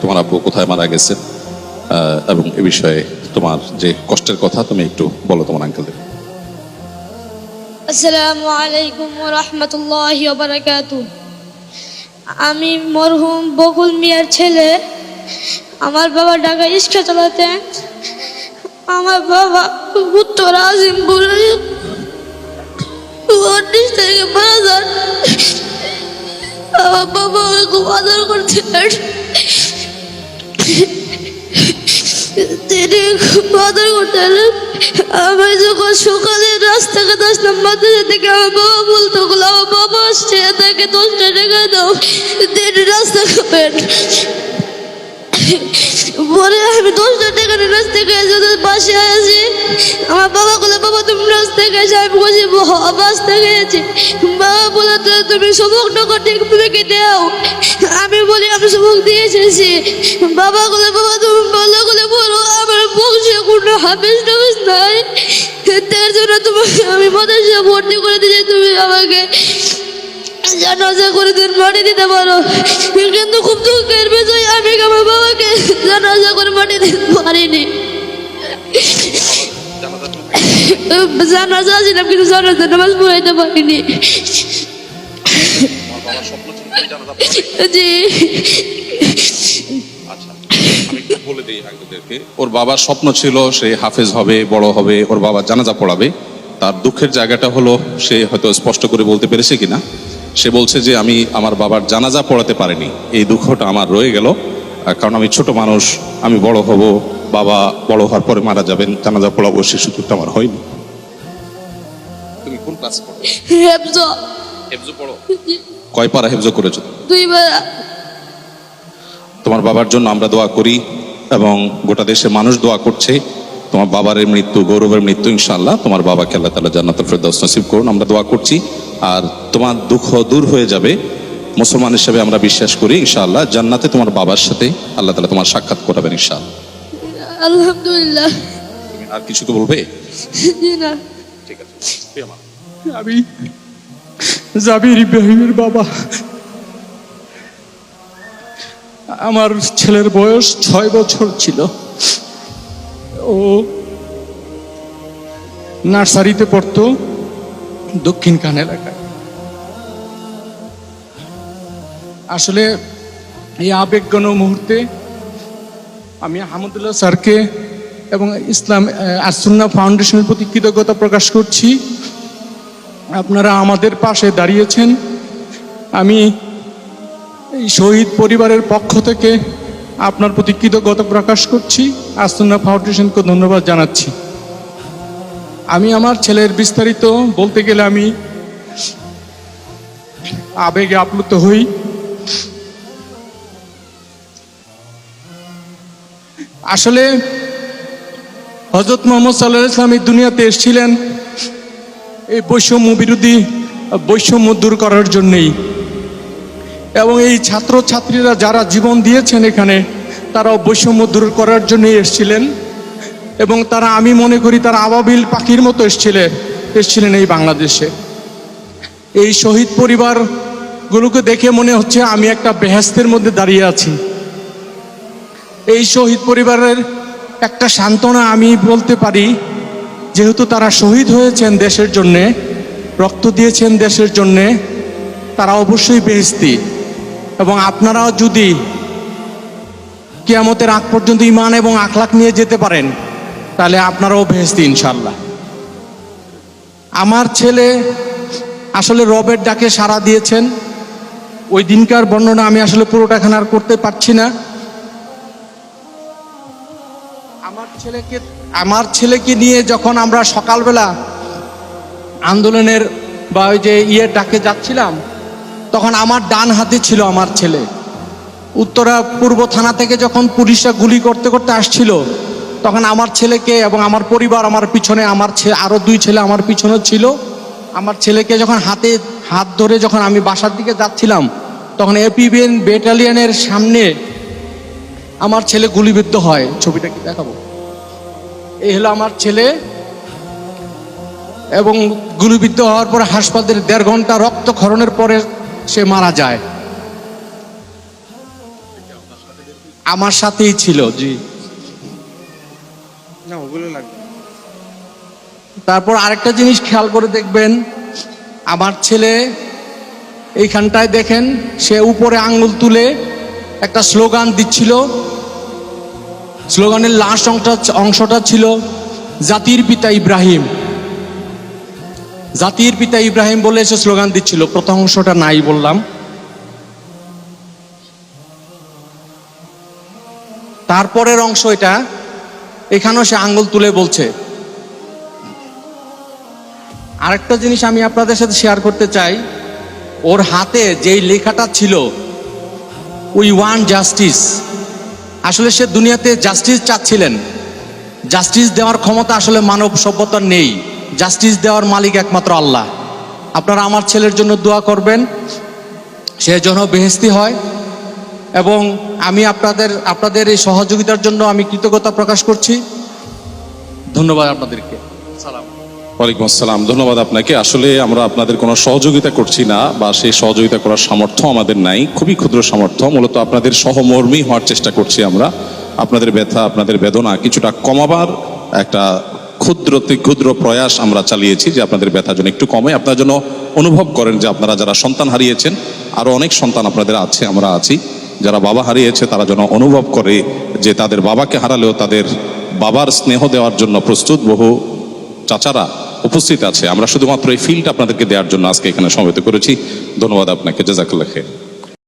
তোমার আব্বু কোথায় মারা গেছেন এবং এ বিষয়ে তোমার যে কষ্টের কথা, তুমি একটু বলো তোমার আঙ্কেলদের আসসালামু আলাইকুম রহমতুল্লাহ বারাকাত আমি মরহুম বকুল মিয়ার ছেলে। আমার বাবা ঢাকা ইস্কা চালাতেন। আমার বাবা উত্তর আজিমপুরে উনিশ থেকে মারা যান আমার বাবা খুব আদর করছিলেন তিনি আদর করতেন আমি যখন সকালে রাস্তাঘাট দশ মাদ্রাসা থেকে আমার বাবা বলতো গুলো বাবা আসছে তাকে দশটা টাকা দাও। তিনি রাস্তা খাবেন পরে আমি দশটা টাকা রাস্তা খেয়ে যদি বাবা বলে বাবা তুমি রাস্তা গেছে আমি বলছি রাস্তা গেছি বাবা বলে "তো তুমি সবক টাকা ঠিক থেকে দাও। আমি বলি, আমি সবক দিয়ে এসেছি। বাবা বলে, বাবা, তুমি ভালো করে বলো, আমার বংশে কোনো হাফিজ টাফিজ নাই। তার জন্য তোমাকে আমি মাদ্রাসা ভর্তি করে দিয়েছি তুমি আমাকে জানাজা করে দিন মাটি দিতে পারো। কিন্তু খুব দুঃখের বিষয়, আমি আমার জানাজা ছিলাম কিন্তু জানাজা নামাজ পড়াইতে পারিনি। জি। আচ্ছা বলে দিই আঙ্কেলদেরকে, ওর বাবার স্বপ্ন ছিল সে হাফেজ হবে, বড় হবে, ওর বাবা জানাজা পড়াবে। তার দুঃখের জায়গাটা হলো, সে হয়তো স্পষ্ট করে বলতে পেরেছে কিনা। সে বলছে যে, আমি আমার বাবার জানাজা পড়াতে পারিনি। এই দুঃখটা আমার রয়ে গেল। কারণ আমি ছোট মানুষ, আমি বড় হব, বাবা বড় হওয়ার পরে মারা যাবেন, জানাজা পড়াবো, সে সুযোগটা আমার হয়নি। ক্লাস পড়ো। হেফজ। হেফজো পড়ো। কয় পারা হেফজো করেছ? দুইবার তোমার বাবার জন্য আমরা দোয়া করি এবং গোটা দেশের মানুষ দোয়া করছে। তোমার বাবার মৃত্যু গৌরবের মৃত্যু ইনশাআল্লাহ। তোমার বাবাকে আল্লাহ তালা জান্নাতুল ফেরদাউস নসিব করুন আমরা দোয়া করছি। আর তোমার দুঃখ দূর হয়ে যাবে। মুসলমান হিসেবে আমরা বিশ্বাস করি ইনশাআল্লাহ জান্নাতে তোমার বাবার সাথে আল্লাহ তালা তোমার সাক্ষাৎ করাবেন ইনশাআল্লাহ। আলহামদুলিল্লাহ। আর কিছু কি বলবে? ঠিক আছে। আমি জাবির ইব্রাহিমের বাবা। আমার ছেলের বয়স ছয় বছর ছিল। ও নার্সারিতে পড়তো দক্ষিণ কান এলাকায়। আসলে এই আবেগগণ মুহূর্তে আমি আহমদুল্লাহ স্যারকে এবং ইসলাম আসুন্না ফাউন্ডেশনের প্রতি কৃতজ্ঞতা প্রকাশ করছি। আপনারা আমাদের পাশে দাঁড়িয়েছেন। আমি এই শহীদ পরিবারের পক্ষ থেকে আপনার প্রতি কৃতজ্ঞতা প্রকাশ করছি। আসুন্না ফাউন্ডেশনকে ধন্যবাদ জানাচ্ছি। আমি আমার ছেলের বিস্তারিত বলতে গেলে আমি আবেগে আপ্লুত হই। আসলে হজরত মোহাম্মদ সাল্লাহ ইসলাম দুনিয়াতে এসেছিলেন। এই বৈষম্য বিরোধী বৈষম্য দূর করার জন্যেই। এবং এই ছাত্র ছাত্রীরা যারা জীবন দিয়েছেন এখানে, তারাও বৈষম্য দূর করার জন্যই এসেছিলেন। এবং তারা, আমি মনে করি, তারা আবাবিল পাখির মতো এসেছিলেন এসেছিলেন এই বাংলাদেশে। এই শহীদ পরিবারগুলোকে দেখে মনে হচ্ছে আমি একটা বেহেস্তের মধ্যে দাঁড়িয়ে আছি। এই শহীদ পরিবারের একটা সান্ত্বনা আমি বলতে পারি যেহেতু তারা শহীদ হয়েছেন দেশের জন্যে, রক্ত দিয়েছেন দেশের জন্যে, তারা অবশ্যই বেহেস্তি এবং আপনারাও যদি কেয়ামতের আগ পর্যন্ত ইমান এবং আখলাখ নিয়ে যেতে পারেন, তাহলে আপনারাও বেহেস্তি ইনশাল্লাহ আমার ছেলে আসলে রবের ডাকে সাড়া দিয়েছেন। ওই দিনকার বর্ণনা আমি আসলে পুরোটা এখন আর করতে পারছি না। আমার ছেলেকে আমার ছেলেকে নিয়ে যখন আমরা সকালবেলা আন্দোলনের বা ওই যে ইয়ে ডাকে যাচ্ছিলাম, তখন আমার ডান হাতে ছিল আমার ছেলে। উত্তরা পূর্ব থানা থেকে যখন পুলিশরা গুলি করতে করতে আসছিল, তখন আমার ছেলেকে এবং আমার পরিবার আমার পিছনে, আমার আরও দুই ছেলে আমার পিছনে ছিল। আমার ছেলেকে যখন হাতে হাত ধরে যখন আমি বাসার দিকে যাচ্ছিলাম, তখন এপিবিএন ব্যাটালিয়ানের সামনে আমার ছেলে গুলিবিদ্ধ হয়। ছবিটা কি দেখাবো? এই হলো আমার ছেলে। এবং গুলিবিদ্ধ হওয়ার পরে হাসপাতালে দেড় ঘণ্টা রক্তক্ষরণের পরে সে মারা যায়। আমার সাথেই ছিল জি। তারপর আরেকটা জিনিস খেয়াল করে দেখবেন আমার ছেলে এইখানটায় দেখেন সে উপরে আঙ্গুল তুলে একটা স্লোগান দিচ্ছিল স্লোগানের লাস্ট অংশটা অংশটা ছিল, জাতির পিতা ইব্রাহিম। জাতির পিতা ইব্রাহিম বলে সে স্লোগান দিচ্ছিল, প্রথম অংশটা নাই বললাম। তারপরের অংশ এটা, এখানেও সে আঙ্গুল তুলে বলছে। আরেকটা জিনিস আমি আপনাদের সাথে শেয়ার করতে চাই, ওর হাতে যেই লেখাটা ছিল উই ওয়ান জাস্টিস আসলে সে দুনিয়াতে জাস্টিস চাচ্ছিলেন। জাস্টিস দেওয়ার ক্ষমতা আসলে মানব সভ্যতার নেই। জাস্টিস দেওয়ার মালিক একমাত্র আল্লাহ। আপনারা আমার ছেলের জন্য দোয়া করবেন। সে যেন বেহেস্তি হয় এবং আমি আপনাদের আপনাদের এই সহযোগিতার জন্য আমি কৃতজ্ঞতা প্রকাশ করছি। ধন্যবাদ আপনাদেরকে। সালাম। ওয়ালাইকুম আসসালাম। ধন্যবাদ আপনাকে। আসলে আমরা আপনাদের কোনো সহযোগিতা করছি না বা সেই সহযোগিতা করার সামর্থ্য আমাদের নাই। খুবই ক্ষুদ্র সামর্থ্য। মূলত আপনাদের সহমর্মী হওয়ার চেষ্টা করছি আমরা। আপনাদের ব্যথা, আপনাদের বেদনা কিছুটা কমাবার একটা ক্ষুদ্রতে ক্ষুদ্র প্রয়াস আমরা চালিয়েছি যে আপনাদের ব্যথা যেন একটু কমে। আপনার জন্য অনুভব করেন যে আপনারা যারা সন্তান হারিয়েছেন আরও অনেক সন্তান আপনাদের আছে, আমরা আছি। যারা বাবা হারিয়েছে, তারা যেন অনুভব করে যে তাদের বাবাকে হারালেও তাদের বাবার স্নেহ দেওয়ার জন্য প্রস্তুত। বহু চাচারা উপস্থিত আছে। আমরা শুধুমাত্র এই ফিল্ড আপনাদেরকে দেওয়ার জন্য আজকে এখানে সমবেত করেছি। ধন্যবাদ আপনাকে। জাজাকুল্লাহ খের